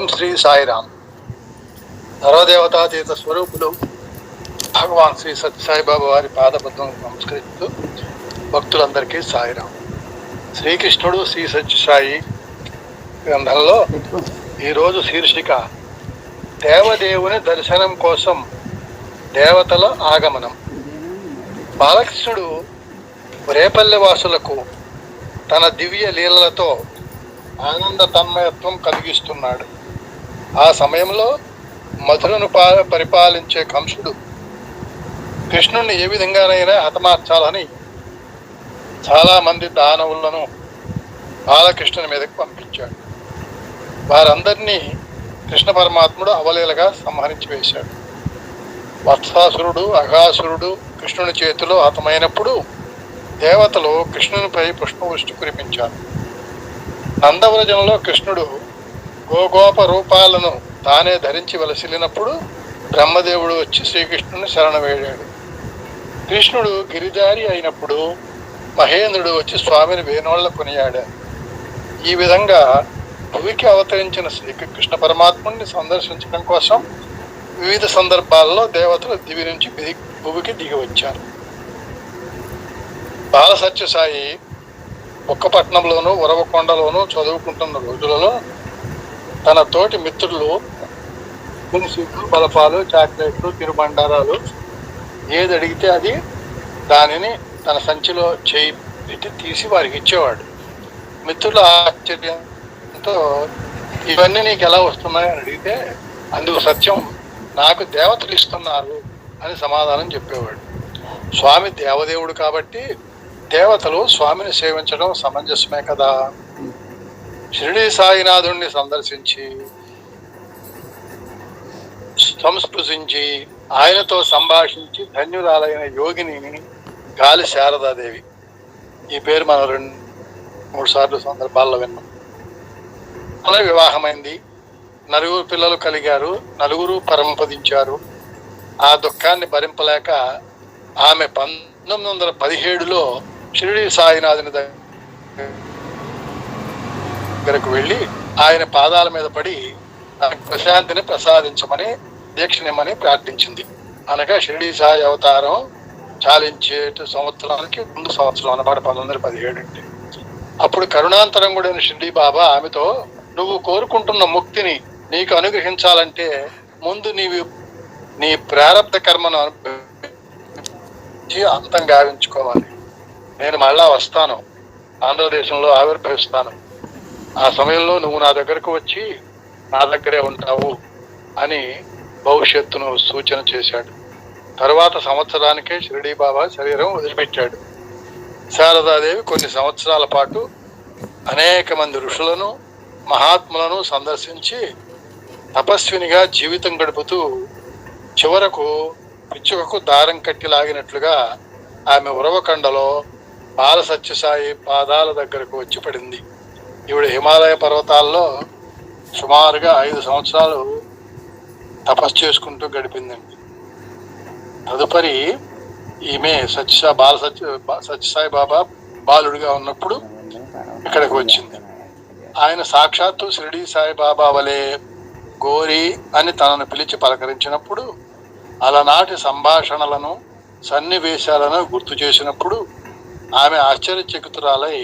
ఓం శ్రీ సాయిరామ్. నరదేవతాతీత స్వరూపులు భగవాన్ శ్రీ సత్యసాయిబాబా వారి పాదబద్ధం నమస్కరిస్తూ భక్తులందరికీ సాయిరామ్. శ్రీకృష్ణుడు శ్రీ సత్యసాయి గ్రంథంలో ఈరోజు శీర్షిక దేవదేవుని దర్శనం కోసం దేవతల ఆగమనం. బాలకృష్ణుడు రేపల్లె వాసులకు తన దివ్య లీలలతో ఆనంద తన్మయత్వం కలిగిస్తున్నాడు. ఆ సమయంలో మధురను పా- పరిపాలించే కంసుడు కృష్ణుణ్ణి ఏ విధంగానైనా హతమార్చాలని చాలామంది దానవులను బాలకృష్ణుని మీదకు పంపించాడు. వారందరినీ కృష్ణ పరమాత్ముడు అవలీలగా సంహరించి వేశాడు. వత్సాసురుడు అఘాసురుడు కృష్ణుని చేతిలో హతమైనప్పుడు దేవతలు కృష్ణునిపై పుష్పవృష్టి కురిపించారు. నందవ్రజంలో కృష్ణుడు గోగోప రూపాలను తానే ధరించి వలసిల్లినప్పుడు బ్రహ్మదేవుడు వచ్చి శ్రీకృష్ణుని శరణ వేడాడు కృష్ణుడు గిరిజారి అయినప్పుడు మహేంద్రుడు వచ్చి స్వామిని వేణోళ్ళ కొనియాడారు ఈ విధంగా భువికి అవతరించిన శ్రీకృష్ణ పరమాత్ముని సందర్శించడం కోసం వివిధ సందర్భాల్లో దేవతలు దివి నుంచి భువికి దిగి వచ్చారు బాలసత్యసాయి ఒక్క పట్టణంలోనూ ఉరవకొండలోనూ చదువుకుంటున్న రోజులలో తన తోటి మిత్రులు దినుసులు బలపాలు చాక్లెట్లు తిరుబండారాలు ఏది అడిగితే అది దానిని తన సంచిలో చేయి పెట్టి తీసి వారికి ఇచ్చేవాడు. మిత్రుల ఆశ్చర్యంతో ఇవన్నీ నీకు ఎలా వస్తున్నాయని అడిగితే అందుకు సత్యం నాకు దేవతలు ఇస్తున్నారు అని సమాధానం చెప్పేవాడు. స్వామి దేవదేవుడు కాబట్టి దేవతలు స్వామిని సేవించడం సమంజసమే కదా? షిరిడి సాయినాథుణ్ణి సందర్శించి సంస్పృశించి ఆయనతో సంభాషించి ధన్యురాలైన యోగిని గాలి శారదాదేవి. ఈ పేరు మనం రెండు మూడు సార్లు సందర్భాల్లో విన్నాం. అలా వివాహమైంది. నలుగురు పిల్లలు కలిగారు. నలుగురు పరమపదించారు. ఆ దుఃఖాన్ని భరింపలేక ఆమె పంతొమ్మిది వందల పదిహేడులో షిరిడి సాయినాథుని దగ్గరకు వెళ్ళి ఆయన పాదాల మీద పడి తనకు ప్రశాంతిని ప్రసాదించమని దీక్షనిమ్మని ప్రార్థించింది. అనగా షిరిడి సాయి అవతారం చాలించే సంవత్సరానికి ముందు సంవత్సరం అన్నమాట పంతొమ్మిది వందల పదిహేడు అంటే. అప్పుడు కరుణాంతరంగుడైన షిరిడి బాబా ఆమెతో నువ్వు కోరుకుంటున్న ముక్తిని నీకు అనుగ్రహించాలంటే ముందు నీవి నీ ప్రారంభ కర్మను అనుభవించి అంతం గావించుకోవాలి. నేను మళ్ళా వస్తాను. ఆంధ్రదేశంలో ఆవిర్భవిస్తాను. ఆ సమయంలో నువ్వు నా దగ్గరకు వచ్చి నా దగ్గరే ఉంటావు అని భవిష్యత్తును సూచన చేశాడు. తరువాత సంవత్సరానికే షిరిడి బాబా శరీరం వదిలిపెట్టాడు. శారదాదేవి కొన్ని సంవత్సరాల పాటు అనేక మంది ఋషులను మహాత్ములను సందర్శించి తపస్వినిగా జీవితం గడుపుతూ చివరకు పిచ్చుకకు దారం కట్టి లాగినట్లుగా ఆమె ఉరవకండలో బాల సత్యసాయి పాదాల దగ్గరకు వచ్చి పడింది. ఈవిడ హిమాలయ పర్వతాల్లో సుమారుగా ఐదు సంవత్సరాలు తపస్సు చేసుకుంటూ గడిపిందండి. తదుపరి ఈమె సత్య బాల సత్య సత్యసాయి బాబా బాలుడిగా ఉన్నప్పుడు ఇక్కడికి వచ్చింది. ఆయన సాక్షాత్తు షిరిడి సాయిబాబా వలె గోరి అని తనను పిలిచి పలకరించినప్పుడు అలనాటి సంభాషణలను సన్నివేశాలను గుర్తు చేసినప్పుడు ఆమె ఆశ్చర్యచకితురాలై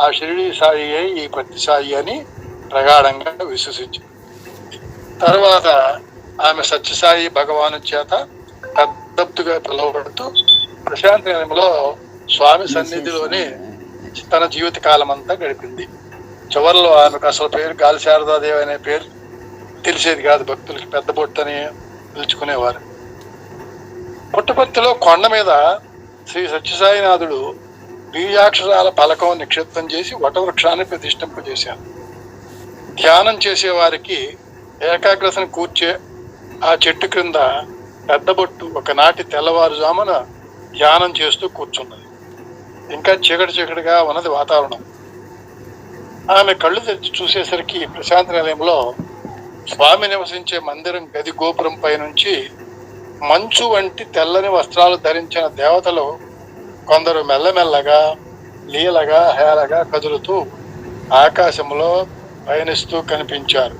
ఆ షిరిడి సాయి ఈ పత్తి సాయి అని ప్రగాఢంగా విశ్వసించింది. తర్వాత ఆమె సత్యసాయి భగవాను చేత పెద్దగా పిలువబడుతూ ప్రశాంత నిలయంలో స్వామి సన్నిధిలోనే తన జీవిత కాలం అంతా గడిపింది. చివరిలో ఆమెకు అసలు పేరు గాలి శారదాదేవి అనే పేరు తెలిసేది కాదు. భక్తులకి పెద్ద బొట్టని అని పిలుచుకునేవారు. పుట్టపర్తిలో కొండ మీద శ్రీ సత్యసాయినాథుడు బీజాక్షరాల పలకం నిక్షిప్తం చేసి వటవృక్షాన్ని ప్రతిష్ఠింపజేశారు. ధ్యానం చేసేవారికి ఏకాగ్రతను కూర్చే ఆ చెట్టు క్రింద పెద్ద బొట్టు ఒకనాటి తెల్లవారుజామున ధ్యానం చేస్తూ కూర్చున్నది. ఇంకా చీకటి చీకటిగా ఉన్నది వాతావరణం. ఆమె కళ్ళు తెచ్చి చూసేసరికి ప్రశాంత నిలయంలో స్వామి నివసించే మందిరం గది గోపురం పై నుంచి మంచు వంటి తెల్లని వస్త్రాలు ధరించిన దేవతలు కొందరు మెల్లమెల్లగా లీలగా హేలగా కదులుతూ ఆకాశంలో పయనిస్తూ కనిపించారు.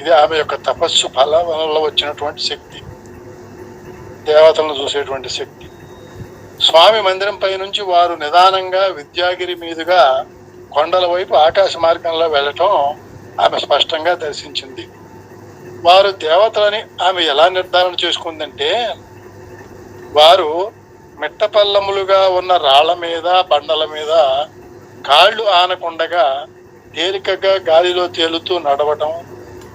ఇది ఆమె యొక్క తపస్సు ఫలం వల్ల వచ్చినటువంటి శక్తి. దేవతలను చూసేటువంటి శక్తి. స్వామి మందిరం పై నుంచి వారు నిదానంగా విద్యాగిరి మీదుగా కొండల వైపు ఆకాశ మార్గంలో వెళ్ళటం ఆమె స్పష్టంగా దర్శించింది. వారు దేవతలని ఆమె ఎలా నిర్ధారణ చేసుకుందంటే వారు మిట్టపల్లములుగా ఉన్న రాళ్ళ మీద బండల మీద కాళ్ళు ఆనకుండగా తేలికగా గాలిలో తేలుతూ నడవటం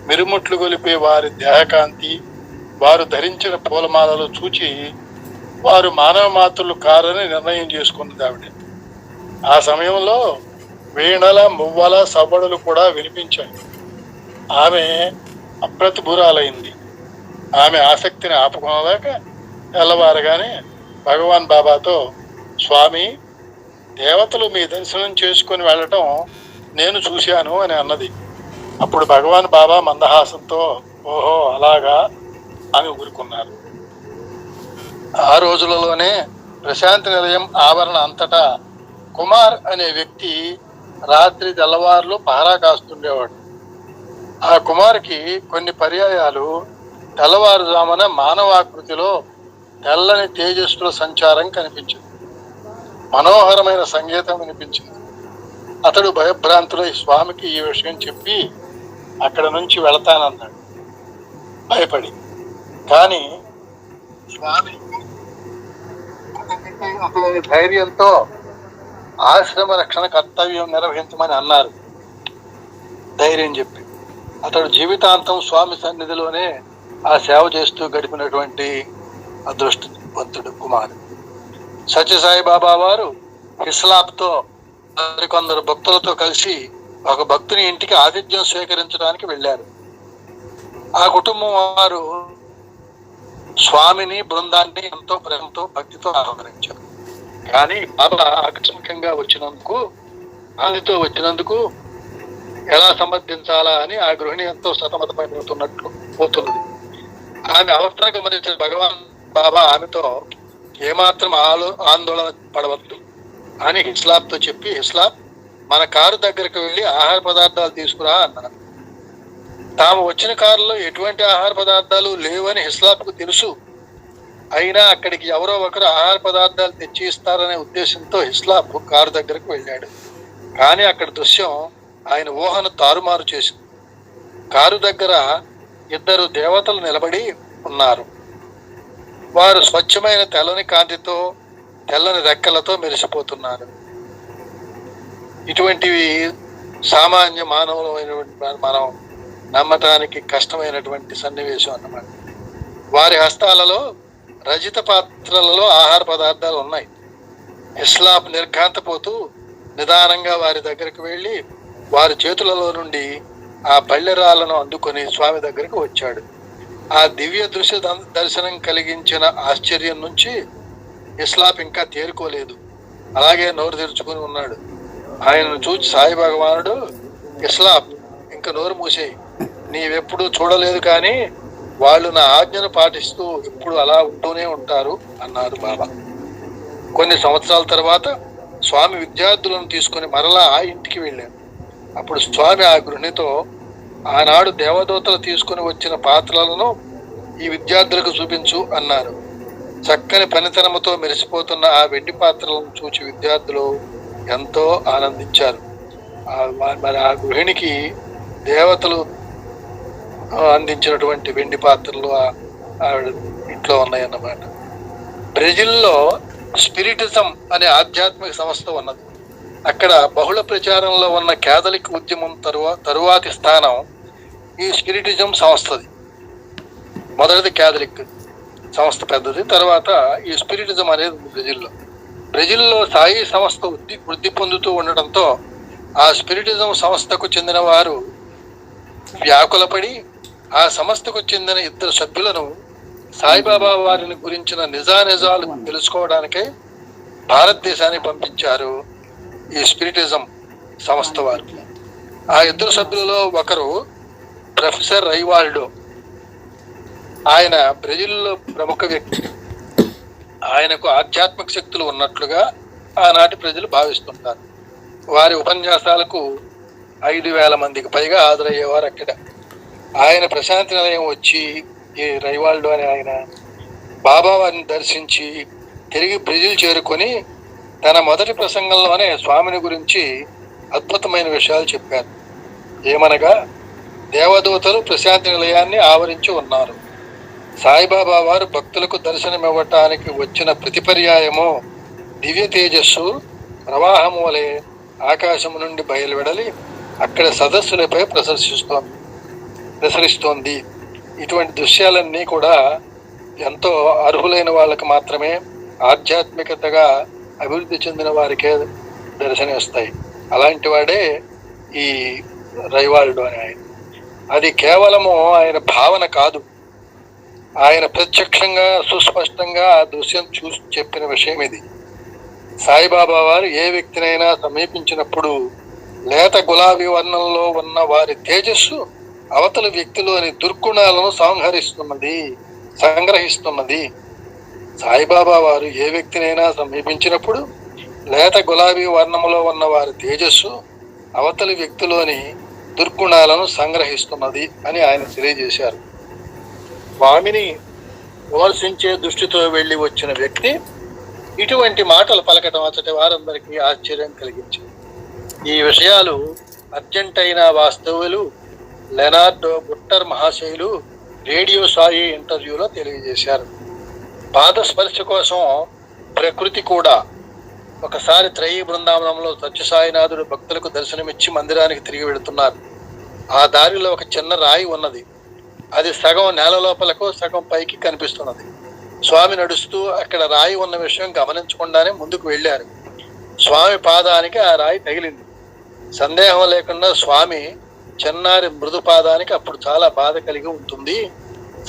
మిరుముట్లు గొలిపే వారి దేహకాంతి వారు ధరించిన పూలమాలలు చూచి వారు మానవ మాతృలు కారని నిర్ణయం చేసుకున్నది ఆవిడ. ఆ సమయంలో వీణల మువ్వల సవ్వడులు కూడా వినిపించాయి. ఆమె అప్రతిభురాలైంది. ఆమె ఆసక్తిని ఆపుకోలేక తెల్లవారగానే భగవాన్ బాబాతో స్వామి దేవతలు మీ దర్శనం చేసుకుని వెళ్ళటం నేను చూశాను అని అన్నది. అప్పుడు భగవాన్ బాబా మందహాసంతో ఓహో అలాగా అని ఊరుకున్నారు. ఆ రోజులలోనే ప్రశాంతి నిలయం ఆవరణ అంతటా కుమార్ అనే వ్యక్తి రాత్రి తెల్లవారులు పహరా కాస్తుండేవాడు. ఆ కుమార్కి కొన్ని పర్యాయాలు తెల్లవారుజామున మానవాకృతిలో తెల్లని తేజస్సుల సంచారం కనిపించింది. మనోహరమైన సంగీతం వినిపించింది. అతడు భయభ్రాంతుడై స్వామికి ఈ విషయం చెప్పి అక్కడ నుంచి వెళతానన్నాడు. భయపడి. కానీ స్వామి అతని ధైర్యంతో ఆశ్రమ రక్షణ కర్తవ్యం నిర్వహించమని అన్నారు. ధైర్యం చెప్పి. అతడు జీవితాంతం స్వామి సన్నిధిలోనే ఆ సేవ చేస్తూ గడిపినటువంటి అదృష్టవంతుడు కుమారు సత్యసాయి బాబా వారు హిస్లాబ్తో మరికొందరు భక్తులతో కలిసి ఒక భక్తుని ఇంటికి ఆతిథ్యం స్వీకరించడానికి వెళ్ళారు. ఆ కుటుంబం వారు స్వామిని బృందాన్ని ఎంతో ప్రేమతో భక్తితో ఆహ్వానించారు. కానీ బాబా ఆకస్మికంగా వచ్చినందుకు ఆదితో వచ్చినందుకు ఎలా సమర్థించాలా అని ఆ గృహిణి ఎంతో సతమతమైపోతున్నట్లు పోతున్నది. ఆమె అవసరం గమనించిన భగవాన్ బాబా ఆమెతో ఏమాత్రం ఆలో ఆందోళన పడవద్దు అని హిస్లాబ్తో చెప్పి హిస్లాబ్ మన కారు దగ్గరకు వెళ్ళి ఆహార పదార్థాలు తీసుకురా అన్నారు తాము వచ్చిన కారులో ఎటువంటి ఆహార పదార్థాలు లేవని హిస్లాబ్కు తెలుసు. అయినా అక్కడికి ఎవరో ఒకరు ఆహార పదార్థాలు తెచ్చి ఇస్తారనే ఉద్దేశంతో హిస్లాబ్ కారు దగ్గరకు వెళ్ళాడు. కానీ అక్కడ దృశ్యం ఆయన ఊహను తారుమారు చేసింది. కారు దగ్గర ఇద్దరు దేవతలు నిలబడి ఉన్నారు. వారు స్వచ్ఛమైన తెల్లని కాంతితో తెల్లని రెక్కలతో మెరిసిపోతున్నారు. ఇటువంటివి సామాన్య మానవులమైనటువంటి మనం నమ్మటానికి కష్టమైనటువంటి సన్నివేశం అన్నమాట. వారి హస్తాలలో రజిత పాత్రలలో ఆహార పదార్థాలు ఉన్నాయి. ఇస్లాం నిర్ఘాంతపోతూ నిదానంగా వారి దగ్గరకు వెళ్ళి వారి చేతులలో నుండి ఆ బళ్ళెరాలను అందుకొని స్వామి దగ్గరకు వచ్చాడు. ఆ దివ్య దృశ్య ద- దర్శనం కలిగించిన ఆశ్చర్యం నుంచి ఇస్లాప్ ఇంకా తేరుకోలేదు. అలాగే నోరు తెరుచుకుని ఉన్నాడు. ఆయనను చూచి సాయి భగవానుడు ఇస్లాప్ ఇంకా నోరు మూసేయి. నీవెప్పుడు చూడలేదు కానీ వాళ్ళు నా ఆజ్ఞను పాటిస్తూ ఇప్పుడు అలా ఉంటూనే ఉంటారు అన్నారు బాబా. కొన్ని సంవత్సరాల తర్వాత స్వామి విద్యార్థులను తీసుకొని మరలా ఆ ఇంటికి వెళ్ళాను. అప్పుడు స్వామి ఆ గృహిణితో ఆనాడు దేవదూతలు తీసుకొని వచ్చిన పాత్రలను ఈ విద్యార్థులకు చూపించు అన్నారు. చక్కని పనితనముతో మెరిసిపోతున్న ఆ వెండి పాత్రలను చూచి విద్యార్థులు ఎంతో ఆనందించారు. మరి ఆ గృహిణికి దేవతలు అందించినటువంటి వెండి పాత్రలు ఆవిడ ఇంట్లో ఉన్నాయన్నమాట. బ్రెజిల్లో స్పిరిటిజం అనే ఆధ్యాత్మిక సంస్థ ఉన్నది. అక్కడ బహుళ ప్రచారంలో ఉన్న కేథలిక్ ఉద్యమం తరువా తరువాతి స్థానం ఈ స్పిరిటిజం సంస్థది. మొదటిది కేథలిక్ సంస్థ పెద్దది తర్వాత ఈ స్పిరిటిజం అనేది బ్రెజిల్లో. బ్రెజిల్లో సాయి సంస్థ వృద్ధి వృద్ధి పొందుతూ ఉండటంతో ఆ స్పిరిటిజం సంస్థకు చెందిన వారు వ్యాకులపడి ఆ సంస్థకు చెందిన ఇద్దరు సభ్యులను సాయిబాబా వారిని గురించిన నిజానిజాలు తెలుసుకోవడానికై భారతదేశానికి పంపించారు. ఈ స్పిరిటిజం సంస్థ వారు ఆ ఇద్దరు సభ్యులలో ఒకరు ప్రొఫెసర్ రైవాల్డో. ఆయన బ్రెజిల్లో ప్రముఖ వ్యక్తి. ఆయనకు ఆధ్యాత్మిక శక్తులు ఉన్నట్లుగా ఆనాటి ప్రజలు భావిస్తుంటారు. వారి ఉపన్యాసాలకు ఐదు వేల మందికి పైగా హాజరయ్యేవారు అక్కడ. ఆయన ప్రశాంతి నిలయం వచ్చి ఈ రైవాల్డో అని ఆయన బాబా వారిని దర్శించి తిరిగి బ్రెజిల్ చేరుకొని తన మొదటి ప్రసంగంలోనే స్వామిని గురించి అద్భుతమైన విషయాలు చెప్పారు. ఏమనగా దేవదూతలు ప్రశాంతి నిలయాన్ని ఆవరించి ఉన్నారు. సాయిబాబా వారు భక్తులకు దర్శనమివ్వటానికి వచ్చిన ప్రతిపర్యాయము దివ్య తేజస్సు ప్రవాహము వలె ఆకాశము నుండి బయలువెడలి అక్కడ సదస్సులపై ప్రసరిస్తోంది ప్రసరిస్తోంది. ఇటువంటి దృశ్యాలన్నీ కూడా ఎంతో అర్హులైన వాళ్ళకు మాత్రమే ఆధ్యాత్మికతగా అభివృద్ధి చెందిన వారికే దర్శనమిస్తాయి అలాంటి వాడే ఈ రైవాల్డు అని ఆయన. అది కేవలము ఆయన భావన కాదు. ఆయన ప్రత్యక్షంగా సుస్పష్టంగా ఆ దృశ్యం చూసి చెప్పిన విషయం ఇది. సాయిబాబా వారు ఏ వ్యక్తినైనా సమీపించినప్పుడు లేత గులాబీ వర్ణంలో ఉన్న వారి తేజస్సు అవతల వ్యక్తిలోని దుర్గుణాలను సంహరిస్తున్నది సంగ్రహిస్తున్నది. సాయిబాబా వారు ఏ వ్యక్తినైనా సమీపించినప్పుడు లేత గులాబీ వర్ణములో ఉన్న వారి తేజస్సు అవతలి వ్యక్తిలోని దుర్గుణాలను సంగ్రహిస్తున్నది అని ఆయన తెలియజేశారు. స్వామిని విమర్శించే దృష్టితో వెళ్ళి వచ్చిన వ్యక్తి ఇటువంటి మాటలు పలకటం అతటి వారందరికీ ఆశ్చర్యం కలిగించింది. ఈ విషయాలు అర్జెంటైనా వాస్తవులు లెనార్డో బుట్టర్ మహాశయులు రేడియో సాయి ఇంటర్వ్యూలో తెలియజేశారు. పాద స్పర్శ కోసం ప్రకృతి కూడా ఒకసారి త్రయీ బృందావనంలో సత్యసాయినాథుడు భక్తులకు దర్శనమిచ్చి మందిరానికి తిరిగి వెళుతున్నారు. ఆ దారిలో ఒక చిన్న రాయి ఉన్నది. అది సగం నేల లోపలకు సగం పైకి కనిపిస్తున్నది. స్వామి నడుస్తూ అక్కడ రాయి ఉన్న విషయం గమనించకుండానే ముందుకు వెళ్ళారు. స్వామి పాదానికి ఆ రాయి తగిలింది. సందేహం లేకుండా స్వామి చిన్నారి మృదు పాదానికి అప్పుడు చాలా బాధ కలిగి ఉంటుంది.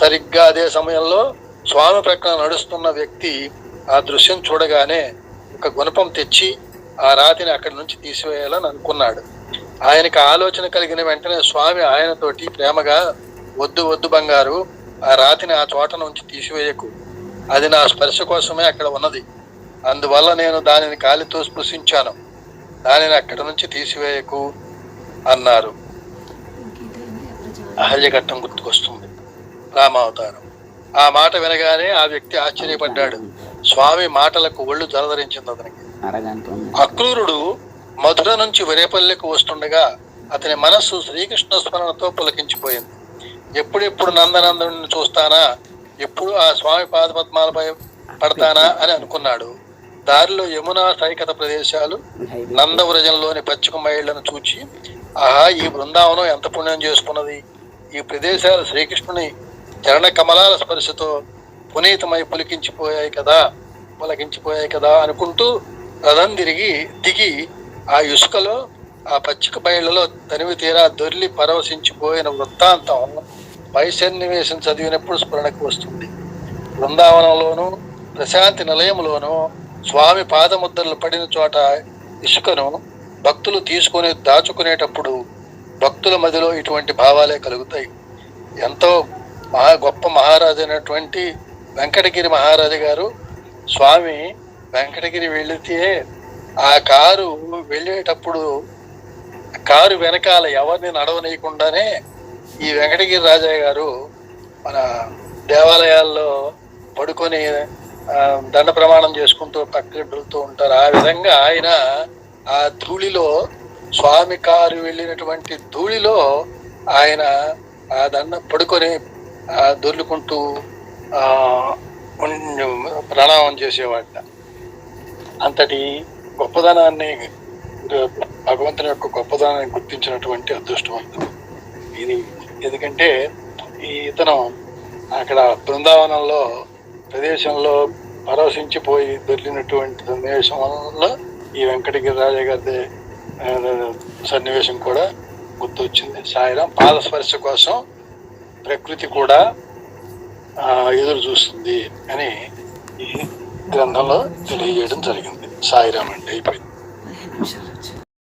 సరిగ్గా అదే సమయంలో స్వామి ప్రక్కన నడుస్తున్న వ్యక్తి ఆ దృశ్యం చూడగానే ఒక గుణపం తెచ్చి ఆ రాతిని అక్కడి నుంచి తీసివేయాలని అనుకున్నాడు. ఆయనకి ఆలోచన కలిగిన వెంటనే స్వామి ఆయనతోటి ప్రేమగా వద్దు వద్దు బంగారు ఆ రాతిని ఆ చోట నుంచి తీసివేయకు. అది నా స్పర్శ కోసమే అక్కడ ఉన్నది. అందువల్ల నేను దానిని కాలితో స్పృశించాను. దానిని అక్కడి నుంచి తీసివేయకు అన్నారు. అహల్యఘట్టం గుర్తుకొస్తుంది. రామావతారం. ఆ మాట వినగానే ఆ వ్యక్తి ఆశ్చర్యపడ్డాడు. స్వామి మాటలకు ఒళ్ళు జలధరించింది అతనికి. అక్రూరుడు మధుర నుంచి వరేపల్లెకు వస్తుండగా అతని మనస్సు శ్రీకృష్ణ స్మరణతో పులకించిపోయింది. ఎప్పుడెప్పుడు నందనందను చూస్తానా? ఎప్పుడు ఆ స్వామి పాదపద్మాలపై పడతానా అని అనుకున్నాడు. దారిలో యమునా సైకత ప్రదేశాలు నందవ్రజంలోని పచ్చిక మైళ్ళను చూచి ఆహా ఈ బృందావనం ఎంత పుణ్యం చేసుకున్నది? ఈ ప్రదేశాలు శ్రీకృష్ణుని చరణ కమలాల స్పర్శతో పునీతమై పులికించిపోయాయి కదా పులకించిపోయాయి కదా అనుకుంటూ రథం తిరిగి దిగి ఆ ఇసుకలో ఆ పచ్చిక బయళ్ళలో తనివి తీరా దొర్లి పరవశించిపోయిన వృత్తాంతం పై సన్నివేశం చదివినప్పుడు స్మరణకు వస్తుంది. బృందావనంలోను ప్రశాంతి నిలయంలోను స్వామి పాదముద్రలు పడిన చోట ఇసుకను భక్తులు తీసుకొని దాచుకునేటప్పుడు భక్తుల మధ్యలో ఇటువంటి భావాలే కలుగుతాయి. ఎంతో మహా గొప్ప మహారాజు అయినటువంటి వెంకటగిరి మహారాజు గారు స్వామి వెంకటగిరి వెళితే ఆ కారు వెళ్ళేటప్పుడు కారు వెనకాల ఎవరిని నడవనీయకుండానే ఈ వెంకటగిరి రాజయ్య గారు మన దేవాలయాల్లో పడుకొని దండ ప్రమాణం చేసుకుంటూ పక్కడుతూ ఉంటారు. ఆ విధంగా ఆయన ఆ ధూళిలో స్వామి కారు వెళ్ళినటువంటి ధూళిలో ఆయన ఆ దండ పడుకొని దొర్లుకుంటూ ప్రణామం చేసేవాడిన. అంతటి గొప్పదనాన్ని భగవంతుని యొక్క గొప్పదనాన్ని గుర్తించినటువంటి అదృష్టవంతుడు ఇది ఎందుకంటే ఈ ఇతను అక్కడ బృందావనంలో ప్రదేశంలో పరవశించిపోయి దొరికినటువంటి సన్నివేశంలో ఈ వెంకటగిరి రాజా గారి సన్నివేశం కూడా గుర్తొచ్చింది. సాయిరాం పాదస్పర్శ కోసం ప్రకృతి కూడా ఎదురు చూస్తుంది అని ఈ గ్రంథంలో తెలియజేయడం జరిగింది. సాయిరామ్ అంటే అయిపోయింది.